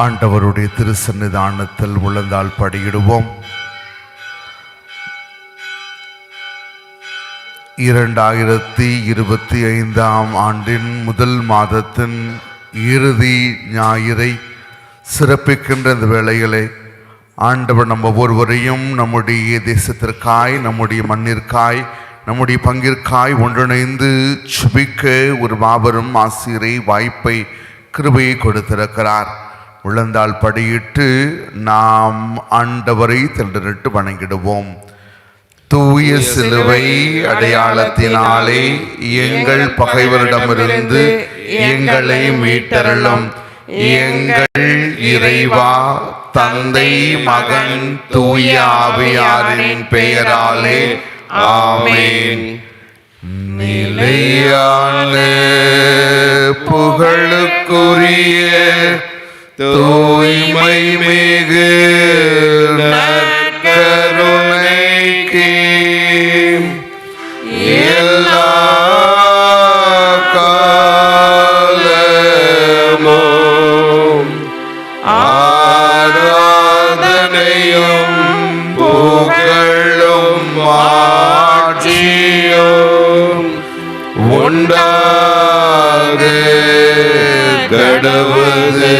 ஆண்டவருடைய திருசன்னிதானத்தில் உழந்தால் படியிடுவோம். இரண்டாயிரத்தி இருபத்தி ஐந்தாம் ஆண்டின் முதல் மாதத்தின் இறுதி ஞாயிறை சிறப்பிக்கின்ற இந்த வேளையிலே ஆண்டவர் நம்ம ஒவ்வொருவரையும் நம்முடைய தேசத்திற்காய் நம்முடைய மண்ணிற்காய் நம்முடைய பங்கிற்காய் ஒன்றிணைந்து சுபிக்க ஒரு மாபெரும் ஆசிரியரை வாய்ப்பை கிருபையை கொடுத்திருக்கிறார். உழந்தால் படியிட்டு நாம் ஆண்டவரை திரண்டு வணங்கிடுவோம். தூய சிலுவை அடையாளத்தினாலே எங்கள் பகைவரிடமிருந்து எங்களை மீட்டருளும். எங்கள் இறைவா தந்தை மகன் தூய ஆவியாரின் பெயராலே ஆமென். நிலையான புகழுக்குரிய தூய்மை மிகு நற்கருணைக்கு எல்லா காலமும் ஆராதனையும் புகழும் மாட்சியும் உண்டாக கடவுளே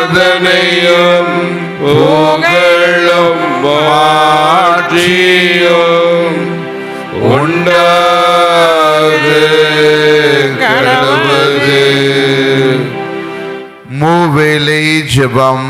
ஆராதனையும் புகழும் மாற்றியும் உண்டாது கடவுது மூவேலை ஜபம்.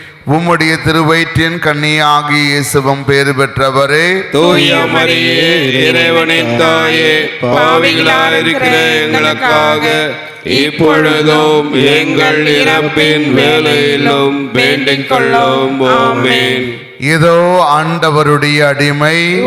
உம்முடைய திருவயிற்றின் கன்னியாகி இயேசுவம் பேறு பெற்றவரே. தூய மரியே தாயே பாவிகளாய் இருக்கிற எங்களுக்காக இப்பொழுதும் எங்கள் இறப்பின் வேலையிலும் வேண்டிக் கொள்ளும் ஆமேன். இதோ ஆண்டவருடைய அடிமை.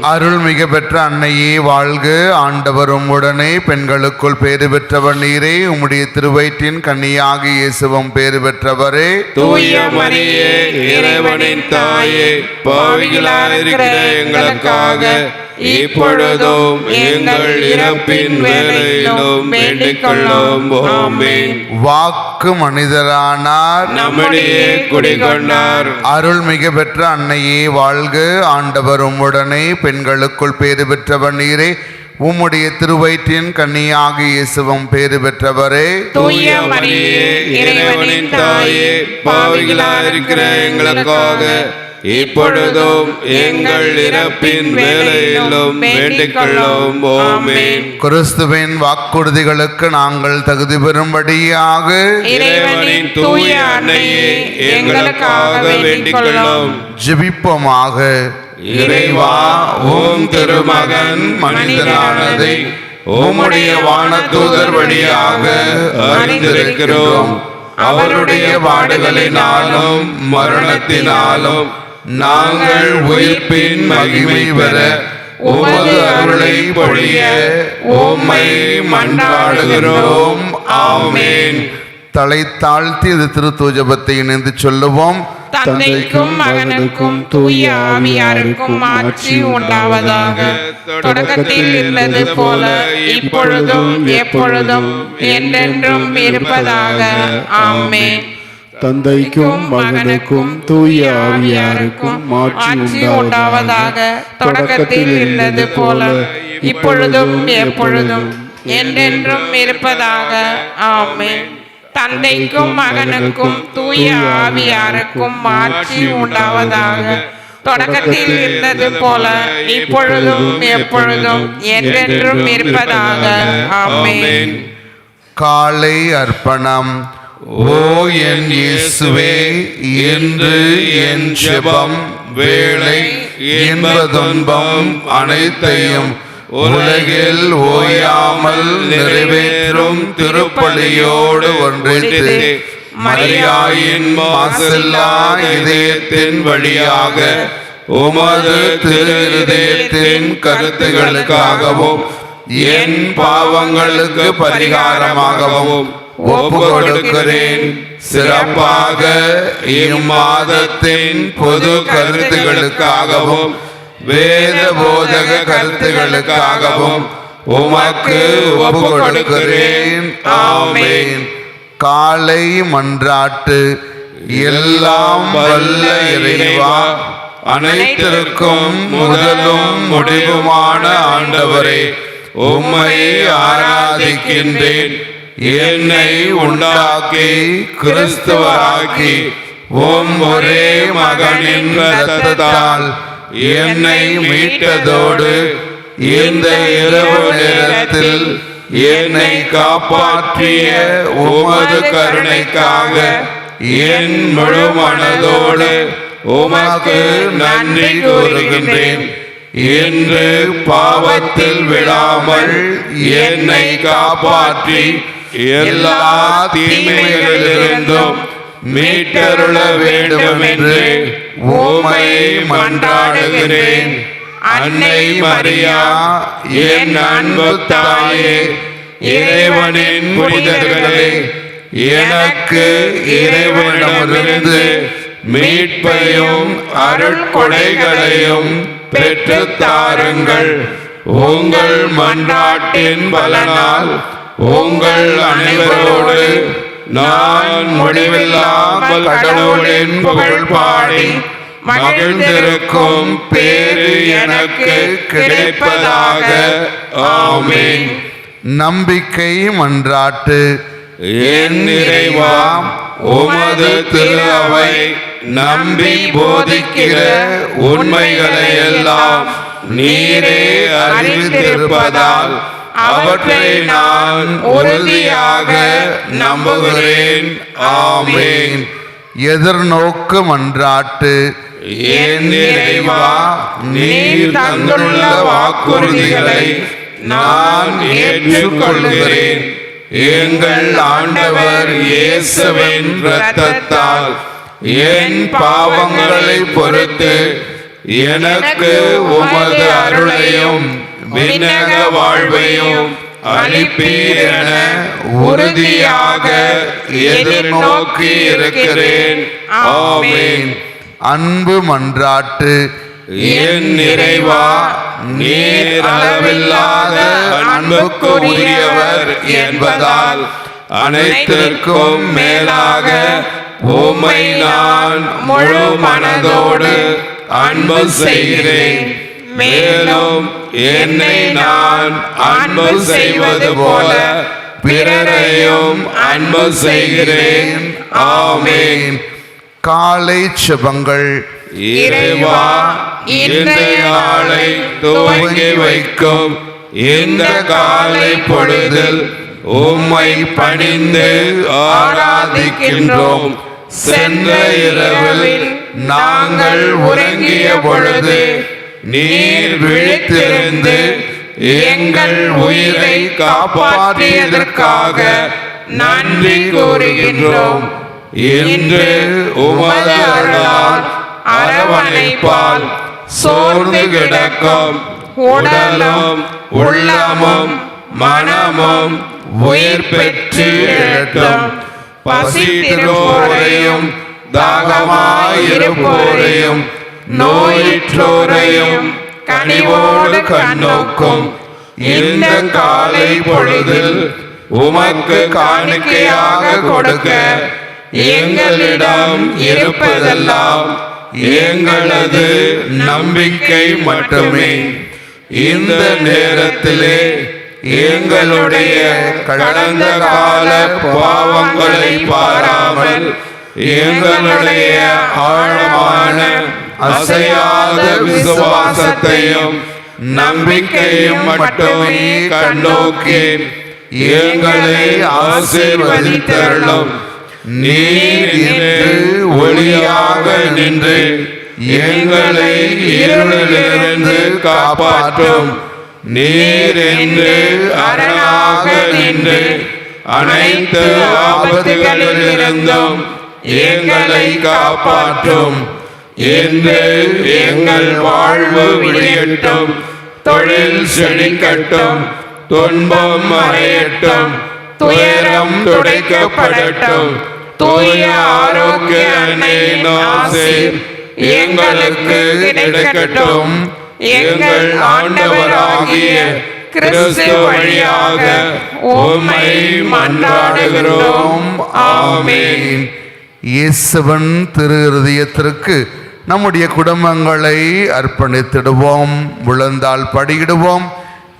அருள் மிக பெற்ற அன்னையே வாழ்க. ஆண்டவர் உம்முடனே பெண்களுக்குள் பேறு பெற்றவர் நீரே. உம்முடைய திருவயிற்றின் கன்னியாகி இயேசுவும் பேறு பெற்றவரே. தூய மரியே இறைவனின் தாயே பாவிகளாய் இருக்கிற எங்களுக்காக இப்பொழுதும் எங்கள் இறப்பின் வேலையிலும் வேண்டிக் கொள்ளும் ஆமென். வாக்கு மனிதரானார். நம்மிடையே குடிகொண்டார். அருள் மிக பெற்ற அன்னையே வாழ்க. ஆண்டவர் உம்முடனே பெண்களுக்குள் பேறு பெற்றவர் நீரே. உம்முடைய திருவயிற்றின் கன்னியாகி இயேசுவும் பேறு பெற்றவரே. தூய மரியே இறைவனின் தாயே பாவிகளாய் இருக்கிற எங்களுக்காக இப்பொழுதும் எங்கள் இறப்பின் வேலையிலும் வேண்டிக் கொள்ளும் ஆமென். கிறிஸ்துவின் வாக்குறுதிகளுக்கு நாங்கள் தகுதி பெறும்படியாக இறைவனின் தூய அன்னையே எங்களுக்காக வேண்டிக் கொள்ளும் ஜெபிப்போமாக. இறைவா உம் திருமகன் மனிதனானதை உம்முடைய வானதூதர் வழியாக அறிந்திருக்கிறோம். அவருடைய பாடுகளினாலும் மரணத்தினாலும் நாங்கள் உயிர்ப்பின் மகிமை பெற உமது அருளை பொழிய உம்மை மன்றாடுகிறோம். ஆமென். தலை தாழ்த்தி இது திருத்தூஜபத்தை இணைந்து சொல்லுவோம். தந்தைக்கும் மகனுக்கும் தூய ஆவியாருக்கும் ஆட்சி உண்டாவதாக. தொடக்கத்தில் இருந்தது போல இப்பொழுதும் எப்பொழுதும் என்றென்றும் இருப்பதாக. ஆமென். தந்தைக்கும் மகனுக்கும் தூய ஆவியாருக்கும் மாட்சி உண்டாவதாக தொடக்கத்தில் இருந்தது போல இப்பொழுதும் எப்பொழுதும் என்றென்றும் இருப்பதாக. ஆமென். தந்தைக்கும் மகனுக்கும் தூய ஆவியாருக்கும் மாட்சி உண்டாவதாக. தொடக்கத்தில் இருந்தது போல இப்பொழுதும் எப்பொழுதும் என்றென்றும் இருப்பதாக. ஆமென். காலை அர்ப்பணம். ஓ என் இயேசுவே என்று என் ஜெபம் வேலை இன்ப துன்பம் அனைத்தையும் உலகில் ஓயாமல் நிறைவேற்றும் திருப்பலியோடு ஒன்றித்து மரியாயின் மாசில்லா இதயத்தின் வழியாக உமது திருதயத்தின் கருத்துகளுக்காகவும் என் பாவங்களுக்கு பரிகாரமாகவும் ஒப்பு கொடுக்கிறேன். சிறப்பாக இம்மாதத்தின் பொது கருத்துகளுக்காகவும் வேத போதக கருத்துகளுக்காகவும் உமக்கு ஒப்பு கொடுக்கிறேன். ஆமேன். காலை மன்றாட்டு. எல்லாம் வல்ல இறைவா. அனைத்திற்கும் முதலும் முடிவுமான ஆண்டவரே உம்மை ஆராதிக்கின்றேன். என்னை உண்டாக்கி கிறிஸ்துவராக்கி உம் ஒரே மகனின் ரத்தத்தால் என்னை மீட்டதோடு இந்த இரவு நேரத்தில் என்னை காப்பாற்றிய உமது கருணைக்காக என் முழு மனதோடு உமக்கு நன்றி கூறுகின்றேன். என்று பாவத்தில் விழாமல் என்னை காப்பாற்றி எல்லா தீமைகளிலிருந்தும் மீட்டருள வேண்டும் என்று ஓமையை மன்றாடுகிறேன். அன்னை மரியா என் அன்பு தாயே இறைவனின் புனிதர்களே எனக்கு இறைவனிடமிருந்து மீட்பையும் அருட்கொடைகளையும் பெற்று தாருங்கள். உங்கள் மன்றாட்டின் பலனால் உங்கள் அனைவரோடு நான் முடிவில்லாமல் கடவுளின் புகழ் பாடி மகிழ்ந்திருக்கும் பேரு எனக்கு கிடைப்பதாக. ஆமென். நம்பிக்கை மன்றாட்டு. என் இறைவா உமது திரு அவை நம்பி போதிக்கிற உண்மைகளை எல்லாம் நீரே அறிவித்திருப்பதால் அவற்றை நான் உறுதியாக நம்புகிறேன். ஆமென். எதிர்நோக்கு மன்றாட்டு. நீர் தந்துள்ள வாக்குறுதிகளை நான் ஏற்றுக்கொள்கிறேன். எங்கள் ஆண்டவர் இயேசுவின் இரத்தத்தால் என் பாவங்களை பொறுத்து எனக்கு உமது அருளையும் விண்ணக வாழ்வையும் அளிப்பீர் என உறுதியாக எதிர்நோக்கி இருக்கிறேன். ஆமென். அன்பு மன்றாட்டு என் இறைவா நீர் அளவில்லாத அன்புக்கு உரியவர் என்பதால் அனைத்திற்கும் மேலாக உம்மை நான் முழு மனதோடு அன்பு செய்கிறேன். மேலும் என்னை நான் அன்பு செய்வது போல பிறரையும் அன்பு செய்கிறேன். ஆமென். காலை செபங்கள். இறைவா, இன்றைய நாளை துவங்கி வைக்கும். இந்த காலை பொழுதில் உம்மை பணிந்து ஆராதிக்கின்றோம். சென்ற இரவில் நாங்கள் உறங்கிய பொழுது நீர் விழித்திருந்து எங்கள் உயிரை காப்பாற்றியதற்காக நன்றி கூறுகின்றோம். என்று உமது அருளால் அரவணைப்பால் சோர்ந்து கிடக்கும் உடலும் உள்ளமும் மனமும் உயிர் பெற்று எழட்டும் பசி திருப்போரையும் தாகமாயிருப்போரையும் நோயிற்றோரையும் கனிவோடு கண்ணோக்கும். இந்த காலை பொழுதில் உமக்கு காணிக்கையாக கொடுக்க எங்களிடம் இருப்பதெல்லாம் எங்களது நம்பிக்கை மட்டுமே. இந்த நேரத்திலே எங்களுடைய கடந்த கால பாவங்களை பாராமல் எங்களுடைய அசையாத விசுவாசத்தையும் நம்பிக்கையும் மட்டுமே கண்ணோக்கேன். எங்களை ஆசீர்வதித்தருளும். நீர் ஒளியாக நின்று எங்களை இருளிலிருந்து காப்பாற்றும். நீர் என்று அரணாக நின்று அனைத்து ஆபத்துகளிலிருந்தும் எங்களை காப்பாற்றும். என்று எங்கள் வாழ்வு விளையட்டும். தொழில் செழிக்கட்டும். துன்பம் மறையட்டும். துயரம் துடைக்கப்படட்டும். தூய ஆரோக்கிய எங்களுக்கு கிடைக்கட்டும். எங்கள் ஆண்டவராகிய கிறிஸ்து வழியாக உம்மை மன்றாடுகிறோம். ஆமென். இயேசுவன் திரு இருதயத்திற்கு நம்முடைய குடும்பங்களை அர்ப்பணித்திடுவோம் விழுந்தால் படியிடுவோம்.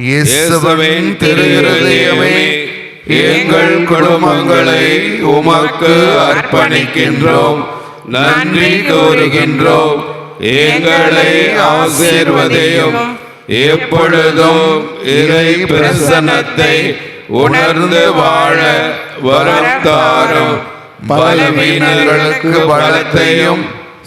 இயேசுவின் திரு இருதயமே எங்கள் குடும்பங்களை உமக்கு அர்ப்பணிக்கின்றோம் நன்றி கூறுகின்றோம். எங்களை ஆசீர்வதையும் எப்பொழுதும் இறை பிரசன்னத்தை உணர்ந்து வாழ வரம் தாரும் பலவீனர்களுக்கு பலத்தையும்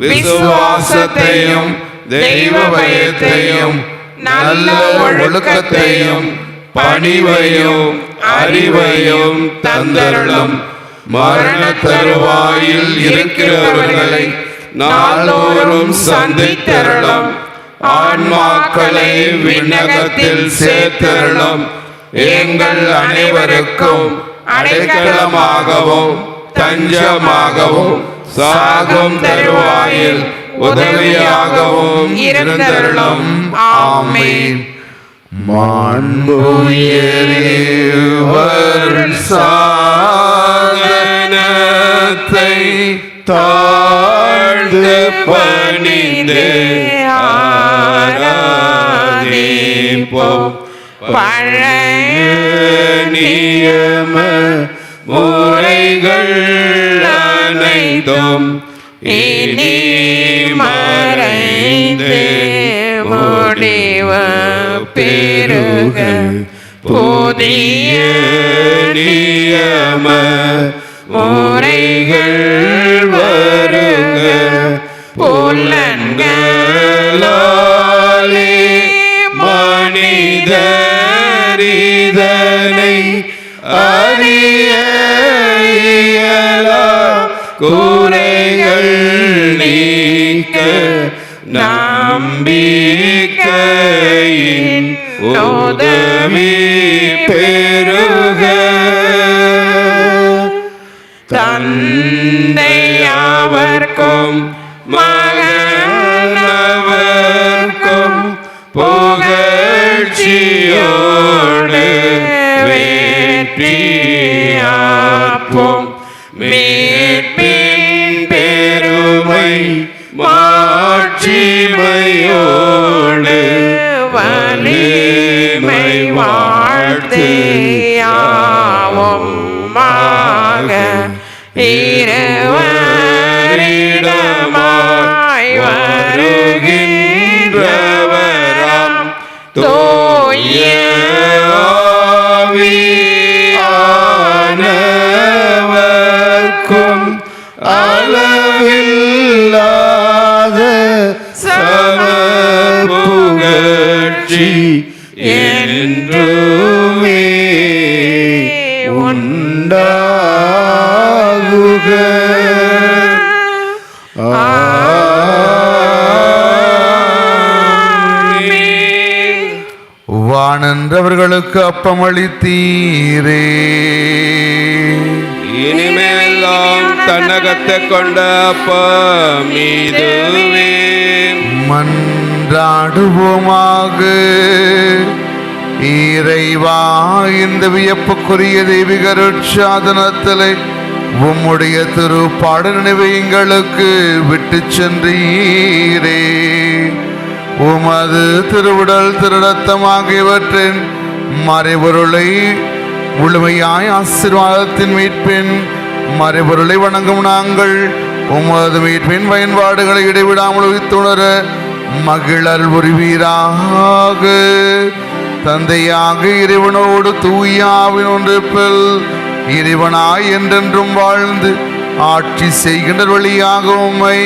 விசுவாசத்தையும் தெய்வ பயத்தையும் நல்ல ஒழுக்கத்தையும் பணிவையும் அறிவையும் தந்தருளும். மரண தருவாயில் இருக்கிறவர்களை நாளோறும் சந்தித்தருளும். ஆன்மாக்களை விண்ணகத்தில் சேர்த்தருளும். எங்கள் அனைவருக்கும் அடைக்கலமாகவும் தஞ்சமாகவும் சாகும் தருவாயில் உதவியாகவும் இருந்தருளும். ஆமேன். மாண்புயரியவர் சாதனத்தை தாழ்ந்து பணிந்து ஆராதிப்போம். பழைய நியம முறைகள் அனைத்தும் இனி மறைந்து முடிவு பெருக புதிய நியம முறைகள் வருக புலன்களாலே மனிதரிதல் நம்பிக்கையின் உதவி பெருக தன் இருவரிடமாய் வருகின்றவராம் வானன்றவர்களுக்கு அப்பமளித்தீரே. இனிமேலாம் தன்னகத்தை கொண்ட அப்பா மீதுவே மன்றாடுவோமாக. இறைவா இந்த வியப்புக்குரிய தெய்வீக சாதனத்திலே உம்முடைய திருப்பாடு நினைவை எங்களுக்கு விட்டு சென்றீரே. உமது திருவுடல் திருடத்தம் ஆகியவற்றின் மறைபொருளை முழுமையாய் ஆசீர்வாதத்தின் மீட்பின் மறைபொருளை வணங்கும் நாங்கள். உமது மீட்பின் பயன்பாடுகளை இடைவிடாமல் உயிர்த்துணர மகிழல் உரிவீராக. தந்தையாக இறைவனோடு தூயாவின் ஒன்றிப்பில் இறைவனாய் என்றென்றும் வாழ்ந்து ஆட்சி செய்கின்ற வழியாக உம்மை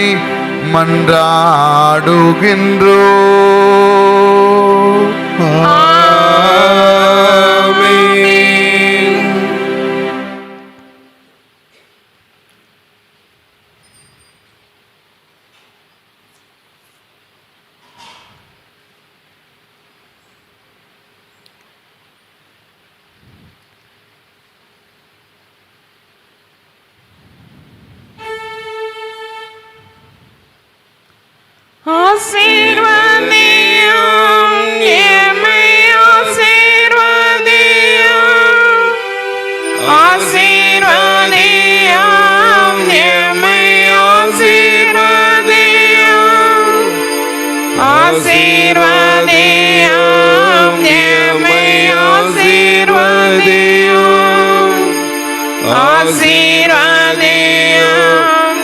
மன்றாடுகின்றோ ஆமென். ஆசீர்வதியும் எம்மை ஆசீர்வதியும் ஆசீர்வதியும்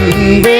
அன்பே போற்றி